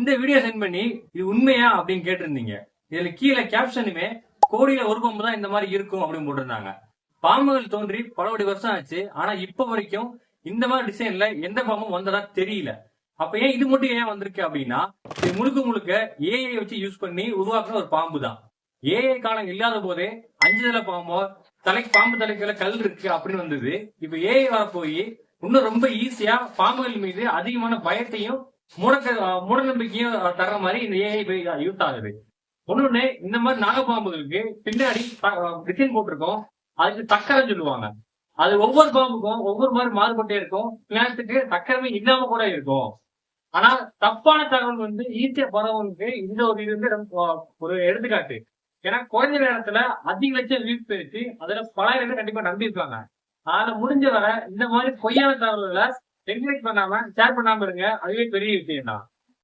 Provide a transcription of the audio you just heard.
இந்த video send பண்ணி இது உண்மையா அப்படின்னு கேட்டிருந்தீங்க. இதுல கீழே கேப்ஷனுமே கோடியில ஒரு பாம்பு தான் இந்த மாதிரி இருக்கும் அப்படின்னு போட்டிருந்தாங்க. பாம்புகள் தோன்றி பல கோடி வருஷம் ஆச்சு. ஆனா இப்ப வரைக்கும் இந்த மாதிரி டிசைன்ல எந்த பாம்பும் வந்ததா தெரியல. அப்ப ஏன் இது மட்டும் ஏன் வந்திருக்கு அப்படின்னா இது முழுக்க முழுக்க ஏஐ வச்சு யூஸ் பண்ணி உருவாக்குன ஒரு பாம்பு தான். ஏஐ காலம் இல்லாத போதே அஞ்சு தலை பாம்போ தலைக்கு பாம்பு தலைக்குள்ள கல் இருக்கு அப்படின்னு வந்தது. இப்ப ஏஐ வர போய் இன்னும் ரொம்ப ஈஸியா பாம்புகள் மீது அதிகமான பயத்தையும் மூட மூட நம்பிக்கையும் தர்ற மாதிரி இந்த ஏஐ யூஸ் ஆகுது. ஒண்ணு இந்த மாதிரி நாகப்பாம்புகளுக்கு பின்னாடி டிசைன் போட்டிருக்கோம். அதுக்கு தக்கரை சொல்லுவாங்க. அது ஒவ்வொரு பாம்புக்கும் ஒவ்வொரு மாதிரி மாறுபட்டே இருக்கும். பிளான்ஸுக்கு தக்கரமே இல்லாம கூட இருக்கும். ஆனா தப்பான தகவல் வந்து ஈஸியா பரவலுக்கு இந்த ஒரு இது வந்து ரொம்ப ஒரு எடுத்துக்காட்டு. ஏன்னா குறைஞ்ச நேரத்துல அதிக லட்சம் வியூஸ் போயிடுச்சு அதுல பல பேர் கண்டிப்பா நம்பியிருக்காங்க ஆனா முடிஞ்ச வரை இந்த மாதிரி பொய்யான தகவல்களை என்கரேஜ் பண்ணாம ஷேர் பண்ணாம இருங்க. அதுவே பெரிய விஷயம் தான்